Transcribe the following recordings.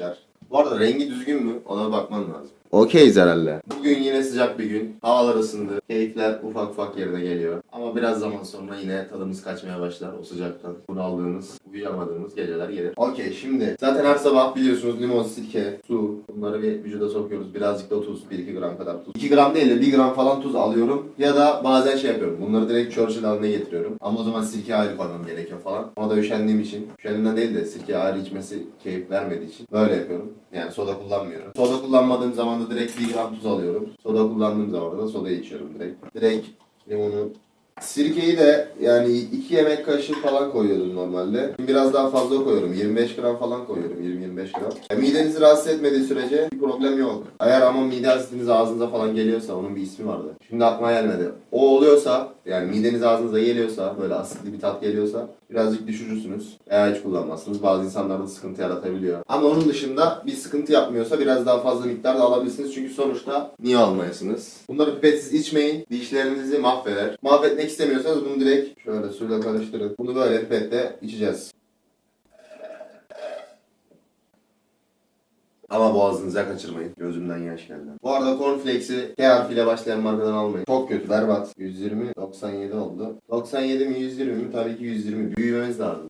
arkadaşlar. Bu arada rengi düzgün mü? Ona bakman lazım. Okeyiz herhalde. Bugün yine sıcak bir gün. Havalar ısındı. Keyifler ufak ufak yerine geliyor. Ama biraz zaman sonra yine tadımız kaçmaya başlar o sıcaktan. Bunaldığımız, uyuyamadığımız geceler gelir. Okey şimdi. Zaten her sabah biliyorsunuz limon, sirke, su. Bunları bir vücuda sokuyoruz. Birazcık da tuz. 1-2 gram kadar tuz. 2 gram değil de 1 gram falan tuz alıyorum. Ya da bazen şey yapıyorum. Bunları direkt Churchill haline getiriyorum. Ama o zaman sirke ayrı koymam gerekiyor falan. Ona da üşendiğim için. Üşendiğimden değil de sirke ayrı içmesi keyif vermediği için. Böyle yapıyorum. Yani soda kullanmıyorum. Soda kullanmadığım zaman da direkt 1 gram tuz alıyorum. Soda kullandığım zaman da soda içiyorum direkt. Direkt limonu Sirkeyi de yani 2 yemek kaşığı falan koyuyordum normalde. Biraz daha fazla koyuyorum. 25 gram falan koyuyorum. 20-25 gram. Ya midenizi rahatsız etmediği sürece bir problem yok. Eğer ama mide asitiniz ağzınıza falan geliyorsa onun bir ismi vardı. Şimdi aklıma gelmedi. O oluyorsa yani mideniz ağzınıza geliyorsa böyle asitli bir tat geliyorsa birazcık düşürürsünüz. Veya hiç kullanmazsınız. Bazı insanlarda sıkıntı yaratabiliyor. Ama onun dışında bir sıkıntı yapmıyorsa biraz daha fazla miktarda alabilirsiniz. Çünkü sonuçta niye almayasınız? Bunları pipetsiz içmeyin. Dişlerinizi mahveder. Mahvetmek istemiyorsanız bunu direkt şöyle suyla karıştırın. Bunu böyle pipette içeceğiz. Ama boğazınıza kaçırmayın. Gözümden yaş geldi. Bu arada cornflakes'i K harfiyle başlayan markadan almayın. Çok kötü, berbat. 120, 97 oldu. 97 mi 120 mi? Tabii ki 120. Büyümemiz lazım.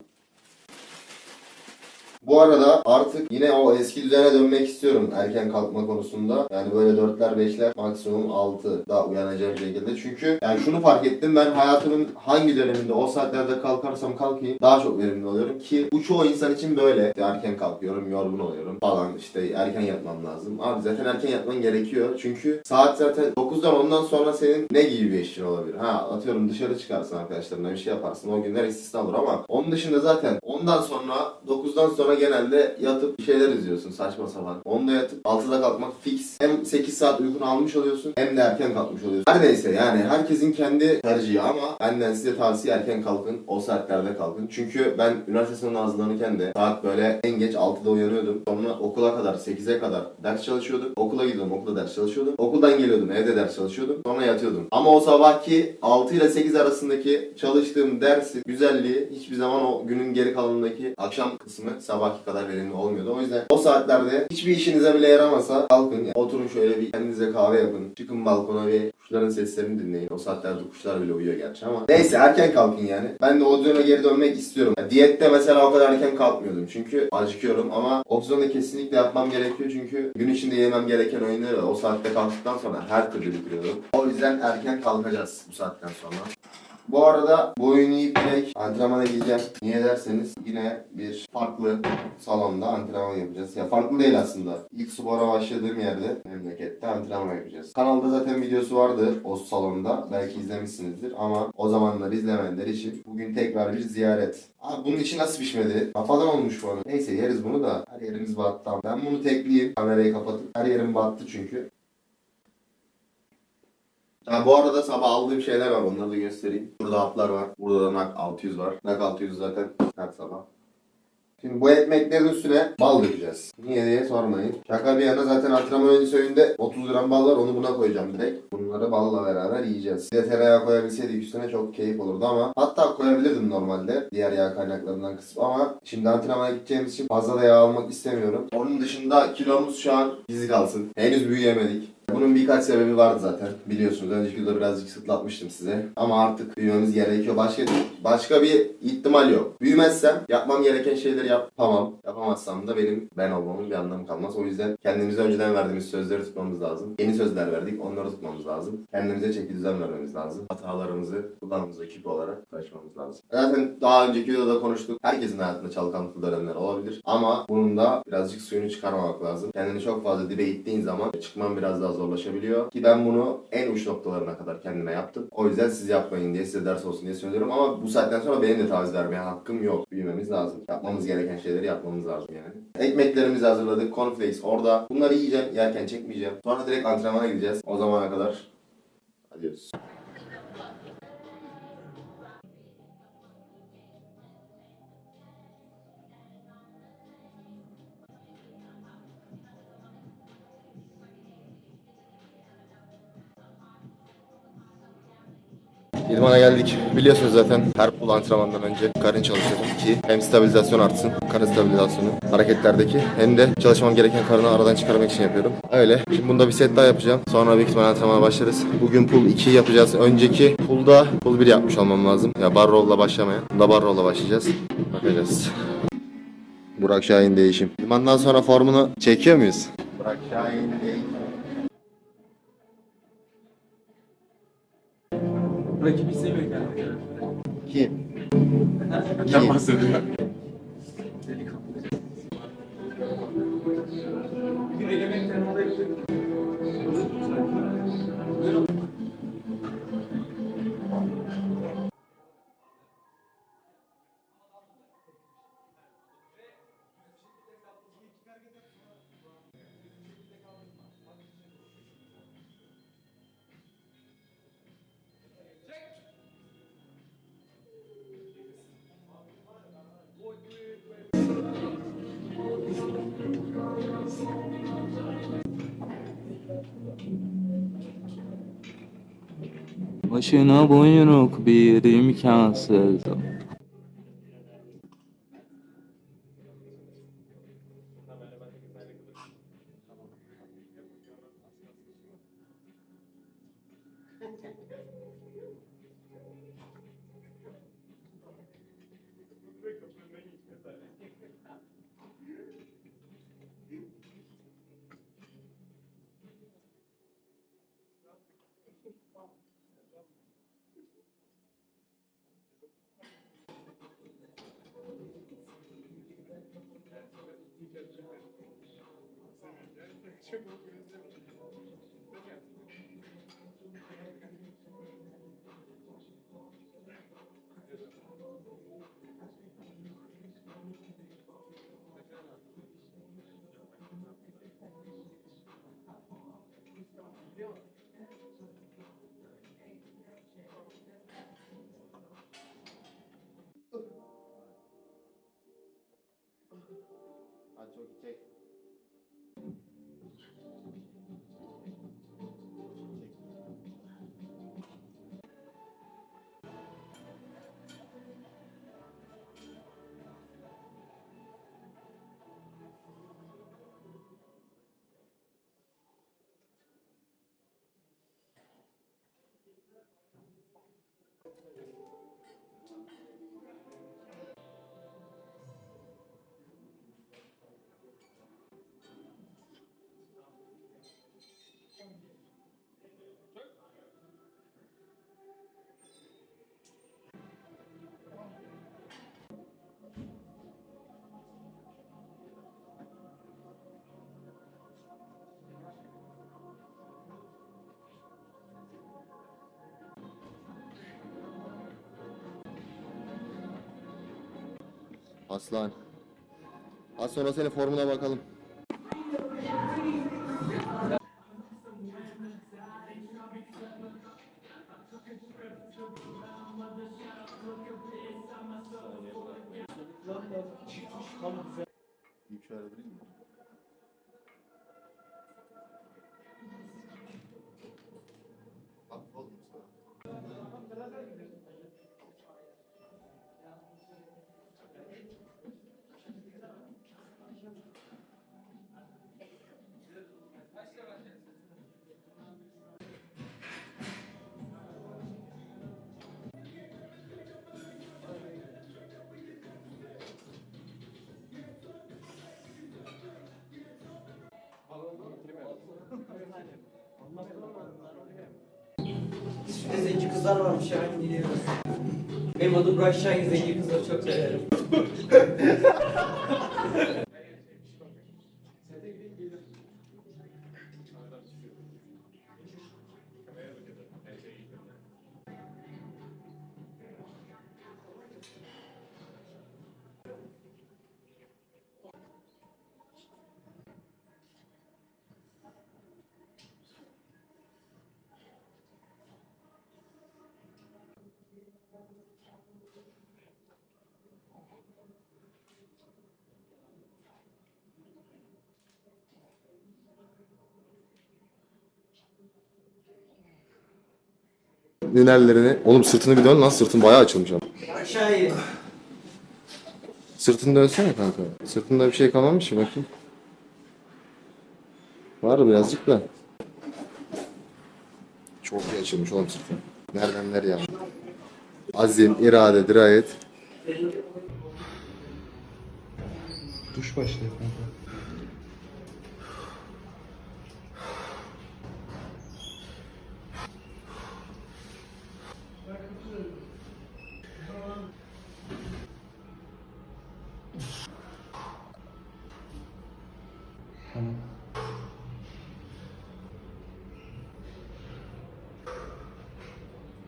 Bu arada artık yine o eski düzene dönmek istiyorum erken kalkma konusunda. Yani böyle 4'ler 5'ler maksimum 6 da uyanacağım şekilde. Çünkü yani şunu fark ettim ben hayatımın hangi döneminde o saatlerde kalkarsam kalkayım daha çok verimli oluyorum ki bu çoğu insan için böyle. İşte erken kalkıyorum, yorgun oluyorum falan işte erken yatmam lazım. Abi zaten erken yatman gerekiyor. Çünkü saat zaten 9'dan ondan sonra senin ne gibi bir işin olabilir? Ha atıyorum dışarı çıkarsın arkadaşlarına bir şey yaparsın. O günler istisna olur ama onun dışında zaten ondan sonra 9'dan sonra genelde yatıp bir şeyler izliyorsun saçma sapan. Onda yatıp 6'da kalkmak fix. Hem 8 saat uykunu almış oluyorsun hem de erken kalkmış oluyorsun. Her neyse yani herkesin kendi tercihi ama benden size tavsiye erken kalkın. O saatlerde kalkın. Çünkü ben üniversite sınavına hazırlanırken de saat böyle en geç 6'da uyanıyordum. Sonra okula kadar 8'e kadar ders çalışıyordum. Okula gidiyordum okulda ders çalışıyordum. Okuldan geliyordum evde ders çalışıyordum. Sonra yatıyordum. Ama o sabahki 6 ile 8 arasındaki çalıştığım dersi güzelliği hiçbir zaman o günün geri kalanındaki akşam kısmı sabahki kadar verimli olmuyordu. O yüzden o saatlerde hiçbir işinize bile yaramasa kalkın. Yani oturun şöyle bir kendinize kahve yapın. Çıkın balkona ve kuşların seslerini dinleyin. O saatlerde kuşlar bile uyuyor gerçi ama. Neyse erken kalkın yani. Ben de o döneme geri dönmek istiyorum. Ya, diyette mesela o kadar erken kalkmıyordum. Çünkü acıkıyorum ama opsiyonu kesinlikle yapmam gerekiyor. Çünkü gün içinde yemem gereken öğünleri o saatte kalktıktan sonra her türlü bitiriyordum. O yüzden erken kalkacağız bu saatten sonra. Bu arada bu oyunu direkt antrenmana gideceğim. Niye derseniz yine bir farklı salonda antrenman yapacağız. Ya farklı değil aslında. İlk spora başladığım yerde memlekette antrenman yapacağız. Kanalda zaten videosu vardı o salonda. Belki izlemişsinizdir ama o zamanlar izlemeyenler için bugün tekrar bir ziyaret. Abi bunun içi nasıl pişmedi? Kafadan olmuş bu arada. Neyse yeriz bunu da. Her yerimiz battı. Ben bunu tekleyeyim. Kamerayı kapatıp. Her yerim battı çünkü. Ha, bu arada sabah aldığım şeyler var onları da göstereyim. Burada haplar var. Burada da NAK 600 var. NAK 600 zaten her sabah. Şimdi bu ekmeklerin üstüne bal dökeceğiz. Niye diye sormayın. Şaka bir yana zaten antrenman öncesi öğünde 30 gram bal var onu buna koyacağım direkt. Bunları balla beraber yiyeceğiz. Bir de tereyağı koyabilseydik üstüne çok keyif olurdu ama hatta koyabilirdim normalde diğer yağ kaynaklarından kısıp ama şimdi antrenmana gideceğimiz için fazla da yağ almak istemiyorum. Onun dışında kilomuz şu an bizi kalsın. Henüz büyüyemedik. Bunun birkaç sebebi vardı zaten. Biliyorsunuz önceki videoda birazcık sıtlatmıştım size. Ama artık büyümemiz gerekiyor. Başka başka bir ihtimal yok. Büyümezsem yapmam gereken şeyleri yapamam. Yapamazsam da benim ben olmamın bir anlamı kalmaz. O yüzden kendimize önceden verdiğimiz sözleri tutmamız lazım. Yeni sözler verdik. Onları tutmamız lazım. Kendimize çeki düzen vermemiz lazım. Hatalarımızı kulağımıza küp olarak taşımamız lazım. Zaten daha önceki videoda konuştuk. Herkesin hayatında çalkantılı dönemler olabilir. Ama bunun da birazcık suyunu çıkarmamak lazım. Kendini çok fazla dibe ittiğin zaman çıkman biraz daha zorlaşabiliyor. Ki ben bunu en uç noktalarına kadar kendime yaptım. O yüzden siz yapmayın diye size ders olsun diye söylüyorum ama bu saatten sonra benim de taviz vermeye hakkım yok. Büyümemiz lazım. Yapmamız gereken şeyleri yapmamız lazım yani. Ekmeklerimizi hazırladık. Cornflakes orada. Bunları yiyeceğim. Yerken çekmeyeceğim. Sonra direkt antrenmana gideceğiz. O zamana kadar adios. İdmana geldik. Biliyorsunuz zaten her pull antrenmandan önce karın çalışıyorum ki hem stabilizasyon artsın, karın stabilizasyonu hareketlerdeki hem de çalışmam gereken karını aradan çıkarmak için yapıyorum. Öyle. Şimdi bunda bir set daha yapacağım. Sonra büyük ihtimalle antrenmana başlarız. Bugün pull 2 yapacağız. Önceki pull'da pull 1 yapmış olmam lazım. Ya bar roll'la başlamaya. Bunda bar roll'la başlayacağız. Bakacağız. Burak Şahin değişim. İdmandan sonra formunu çekiyor muyuz? Burak Şahin değişim. Rakibi seviyor kendini. Kim? Benden bahsediyor. Başına buyruk bir imkansız. 아 저기 제 Aslan. Az sonra senin formuna bakalım. İlk şöyle durayım mı? Hafif oldu mu sana? İsviçre'de zenci kızlar varmış Şahin gidiyoruz. Benim adım Burak Şahin, zenci kızları çok severim. Hünerlerini. Oğlum sırtını bir dön lan sırtın bayağı açılmış ama. Aşağıya. Sırtını dönsene kanka. Sırtında bir şey kalmamış mı bakayım. Var birazcık da. Çok iyi açılmış oğlum sırtın. Nereden nereye? Azim, irade, dirayet. Duş başlıyor kanka.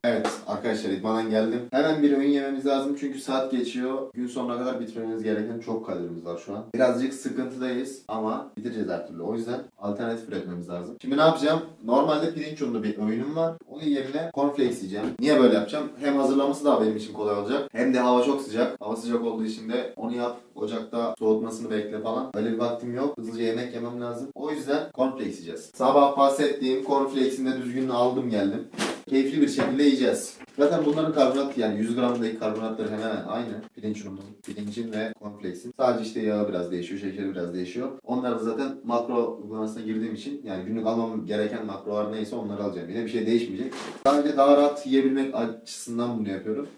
Evet arkadaşlar idmandan geldim. Hemen bir öğün yememiz lazım çünkü saat geçiyor. Gün sonuna kadar bitirmemiz gereken çok kalorimiz var şu an. Birazcık sıkıntıdayız ama bitireceğiz her türlü. O yüzden alternatif üretmemiz lazım. Şimdi ne yapacağım? Normalde pirinç unlu bir öğünüm var. Onun yerine cornflakes yiyeceğim. Niye böyle yapacağım? Hem hazırlaması da benim için kolay olacak. Hem de hava çok sıcak. Hava sıcak olduğu için de onu yap. Ocakta soğutmasını bekle falan. Öyle bir vaktim yok. Hızlıca yemek yemem lazım. O yüzden cornflakes yiyeceğiz. Sabah bahsettiğim cornflakes'in de düzgününü aldım geldim keyifli bir şekilde yiyeceğiz. Zaten bunların karbonat yani 100 gramdaki karbonatları hemen aynı. Pirinç ununun, pirincin ve cornflakes'in. Sadece işte yağı biraz değişiyor, şekeri biraz değişiyor. Onları da zaten makro uygulamasına girdiğim için yani günlük almam gereken makrolar neyse onları alacağım. Yine bir şey değişmeyecek. Sadece daha rahat yiyebilmek açısından bunu yapıyorum.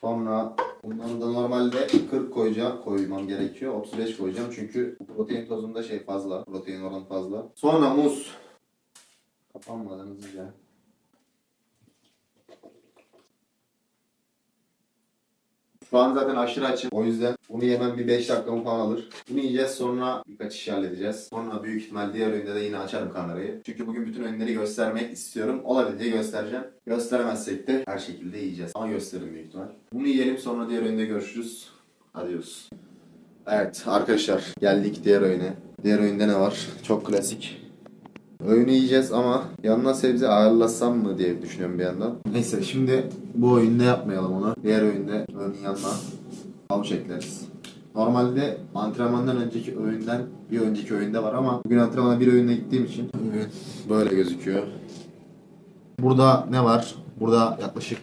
Sonra bunları da normalde 40 koyacağım, koymam gerekiyor. 35 koyacağım çünkü protein tozunda şey fazla, protein oranı fazla. Sonra muz. Kapanmadan hızlıca. Şu an zaten aşırı açım. O yüzden bunu yemem bir 5 dakikamı falan alır. Bunu yiyeceğiz sonra birkaç iş halledeceğiz. Sonra büyük ihtimal diğer oyunda da yine açarım kamerayı. Çünkü bugün bütün oyunları göstermek istiyorum. Olabildiği göstereceğim. Gösteremezsek de her şekilde yiyeceğiz. Ama gösteririm büyük ihtimal. Bunu yiyelim sonra diğer oyunda görüşürüz. Adios. Evet arkadaşlar geldik diğer oyuna. Diğer oyunda ne var? Çok klasik. Öğünü yiyeceğiz ama yanına sebze ağırlasam mı diye düşünüyorum bir yandan. Neyse şimdi bu oyunda yapmayalım onu. Diğer oyunda öğünün yanına havuç ekleriz. Normalde antrenmandan önceki öğünden bir önceki öğünde var ama bugün antrenmana bir öğünle gittiğim için öğün böyle gözüküyor. Burada ne var? Burada yaklaşık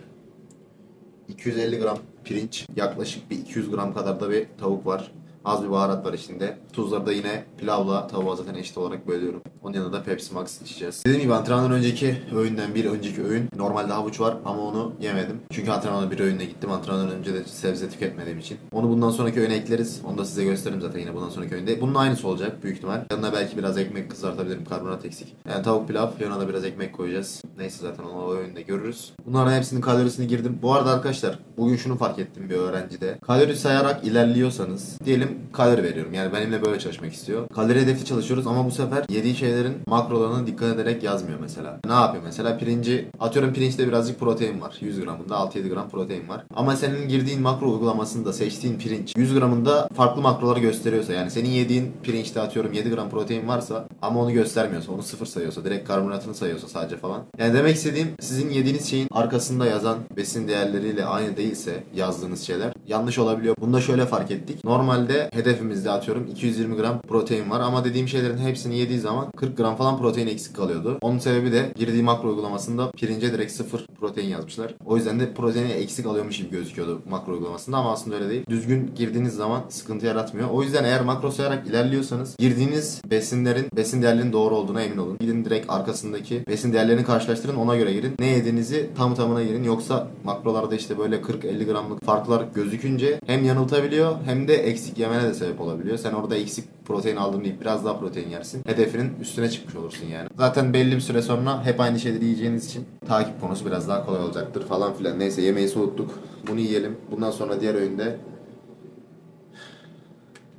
250 gram pirinç, yaklaşık bir 200 gram kadar da bir tavuk var. Az bir baharat var içinde. Tuzları da yine pilavla tavuğa zaten eşit olarak bölüyorum. Onun yanında da Pepsi Max içeceğiz. Dediğim gibi antrenmandan önceki öğünden bir önceki öğün. Normalde havuç var ama onu yemedim. Çünkü antrenmana bir öğünle gittim. Antrenmandan önce de sebze tüketmediğim için. Onu bundan sonraki öğüne ekleriz. Onu da size gösteririm zaten yine bundan sonraki öğünde. Bunun aynısı olacak büyük ihtimal. Yanına belki biraz ekmek kızartabilirim. Karbonat eksik. Yani tavuk pilav yanına da biraz ekmek koyacağız. Neyse zaten onu o öğünde görürüz. Bunların hepsinin kalorisini girdim. Bu arada arkadaşlar bugün şunu fark ettim bir öğrencide. Kalori sayarak ilerliyorsanız diyelim kalori veriyorum. Yani benimle böyle çalışmak istiyor. Kalori hedefli çalışıyoruz ama bu sefer yediği şeylerin makrolarına dikkat ederek yazmıyor mesela. Ne yapıyor mesela? Pirinci atıyorum pirinçte birazcık protein var. 100 gramında 6-7 gram protein var. Ama senin girdiğin makro uygulamasında seçtiğin pirinç 100 gramında farklı makroları gösteriyorsa yani senin yediğin pirinçte atıyorum 7 gram protein varsa ama onu göstermiyorsa onu sıfır sayıyorsa direkt karbonatını sayıyorsa sadece falan. Yani demek istediğim sizin yediğiniz şeyin arkasında yazan besin değerleriyle aynı değilse yazdığınız şeyler yanlış olabiliyor. Bunu da şöyle fark ettik. Normalde hedefimizde atıyorum 220 gram protein var ama dediğim şeylerin hepsini yediği zaman 40 gram falan protein eksik kalıyordu. Onun sebebi de girdiği makro uygulamasında pirince direkt sıfır protein yazmışlar. O yüzden de proteini eksik alıyormuş gibi gözüküyordu makro uygulamasında ama aslında öyle değil. Düzgün girdiğiniz zaman sıkıntı yaratmıyor. O yüzden eğer makro sayarak ilerliyorsanız girdiğiniz besinlerin besin değerlerinin doğru olduğuna emin olun. Gidin direkt arkasındaki besin değerlerini karşılaştırın ona göre girin. Ne yediğinizi tam tamına girin. Yoksa makrolarda işte böyle 40-50 gramlık farklar gözükünce hem yanıltabiliyor hem de eksik yemene de sebep olabiliyor. Sen orada eksik protein aldım deyip biraz daha protein yersin. Hedefinin üstüne çıkmış olursun yani. Zaten belli bir süre sonra hep aynı şeyleri yiyeceğiniz için takip konusu biraz daha kolay olacaktır falan filan. Neyse yemeği soğuttuk. Bunu yiyelim. Bundan sonra diğer öğünde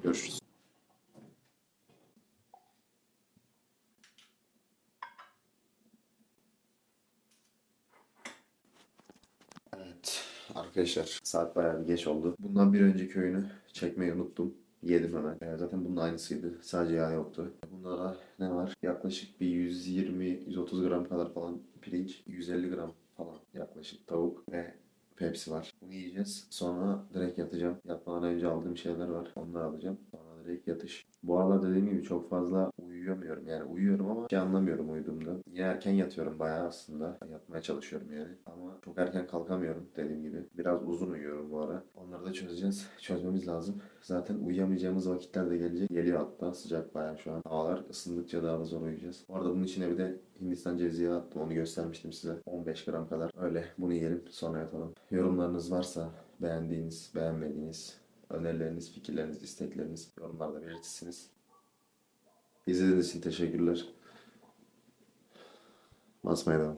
görüşürüz. Evet arkadaşlar saat bayağı bir geç oldu. Bundan bir önceki oyunu çekmeyi unuttum. Yedim hemen. Ee, zaten bunun aynısıydı. Sadece yağ yoktu. Bunda da ne var? Yaklaşık bir 120-130 gram kadar falan pirinç, 150 gram falan yaklaşık tavuk ve Pepsi var. Bunu yiyeceğiz. Sonra direkt yatacağım. Yatmadan önce aldığım şeyler var. Onları alacağım. Sonra direkt yatış. Bu aralar dediğim gibi çok fazla uyuyorum uyuyamıyorum yani uyuyorum ama hiç anlamıyorum uyuduğumda. Yine erken yatıyorum bayağı aslında. Yatmaya çalışıyorum yani. Ama çok erken kalkamıyorum dediğim gibi. Biraz uzun uyuyorum bu ara. Onları da çözeceğiz. Çözmemiz lazım. Zaten uyuyamayacağımız vakitler de gelecek. Geliyor hatta sıcak bayağı şu an. Havalar ısındıkça daha da zor uyuyacağız. Bu arada bunun içine bir de Hindistan cevizi attım. Onu göstermiştim size. 15 gram kadar. Öyle bunu yiyelim sonra yatalım. Yorumlarınız varsa beğendiğiniz, beğenmediğiniz, önerileriniz, fikirleriniz, istekleriniz yorumlarda belirtirsiniz. İzlediğiniz için teşekkürler. Basmaya devam.